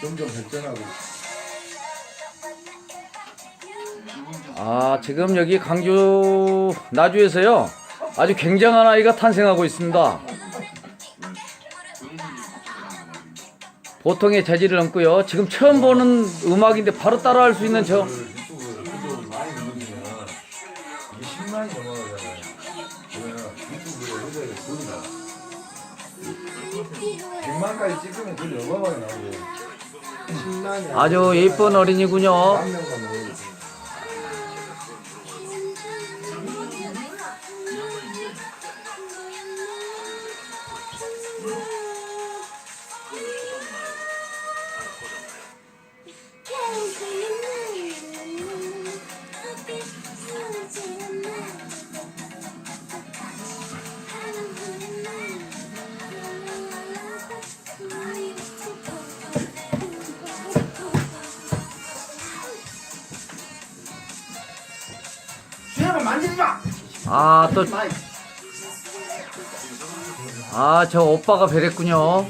점점 발전하고 아, 지금 여기 강주 나주에서요. 아주 굉장한 아이가 탄생하고 있습니다. 보통의 재질을 넘고요. 지금 처음 보는 음악인데 바로 따라할 수 있는 저 유튜브 구독 많이 누르면 이게 10만이 넘어가잖아요. 그러면 유튜브에 효자를 보인다. 100만까지 찍으면 그 어마어마하게 나오고 10만이 아주 예쁜 어린이군요. 아, 또. 아, 저 오빠가 배랬군요.